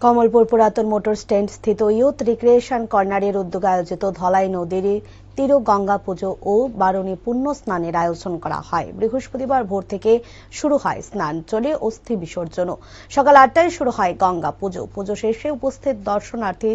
কমলপুর পুরাতন motor stand স্থিত youth recreation কর্নারের উদ্যোগে আয়োজিত ধলাই নদীর তীর গঙ্গা পুজো ও বারণী পুণ্য স্নানের আয়োজন করা হয়। বৃহস্পতিবার ভোর থেকে শুরু হয় স্নান চলে, অস্থি বিসর্জন সকাল আটটায় শুরু হয় গঙ্গা পুজো। পুজো শেষে উপস্থিত দর্শনার্থী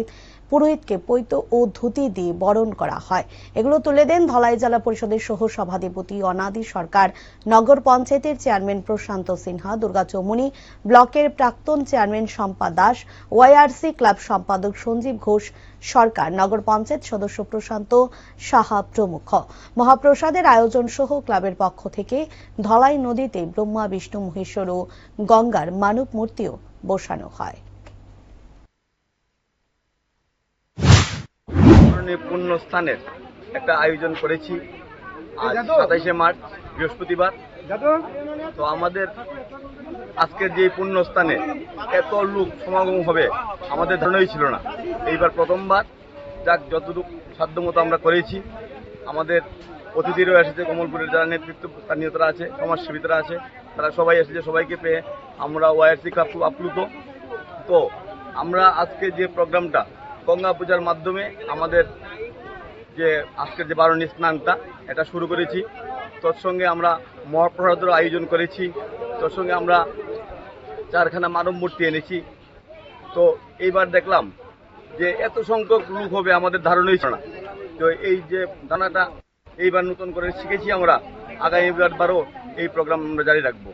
পুরোহিতকে পৈত ও ধুতি দিয়ে বরণ করা হয়। এগুলো তুলে দেন ধলাই জেলা পরিষদের সহ সভাধিপতি অনাদি সরকার। নগর পঞ্চায়েতের চেয়ারম্যান প্রশান্ত সিনহা, দুর্গা চৌমুনি, ব্লকের প্রাক্তন chairman Shampa Das, YRC club সম্পাদক সঞ্জীব ঘোষ সরকার, নগর পঞ্চায়েত সদস্য প্রশান্ত সাহা প্রমুখ। মহাপ্রসাদের আয়োজন সহ ক্লাবের পক্ষ থেকে ধলাই নদীতে ব্রহ্মা, বিষ্ণু, মহেশ্বর ও গঙ্গার মানব মূর্তিও বসানো হয়। ধরনের পুণ্য স্থানের একটা আয়োজন করেছি। আজ সাতাইশে মার্চ বৃহস্পতিবার। তো আমাদের আজকের যে পুণ্য স্থানে এত লোক সমাগম হবে আমাদের ধারণাই ছিল না। এইবার প্রথমবার যাক যতটুকু সাধ্যমতো আমরা করেছি। আমাদের অতিথিরাও এসেছে কমলপুরের যারা নেতৃত্ব স্থানীয়তারা আছে সমাজসেবিতরা আছে তারা সবাই এসেছে সবাইকে পেয়ে আমরা ওয়াইআরসি ক্লাব খুব আপ্লুত। তো আমরা আজকে যে প্রোগ্রামটা গঙ্গা পূজার মাধ্যমে আমাদের যে আজকের যে বারণী স্নানটা এটা শুরু করেছি। তৎসঙ্গে আমরা মহাপ্রসাদের আয়োজন করেছি। তৎসঙ্গে আমরা চারখানা মানব মূর্তি এনেছি। তো এইবার দেখলাম যে এত সংখ্যক লোক হবে আমাদের ধারণাই ছিল না। তো এই যে দানাটা এইবার নতুন করে শিখেছি আমরা আগামীবার বারও এই প্রোগ্রাম আমরা জারি রাখব।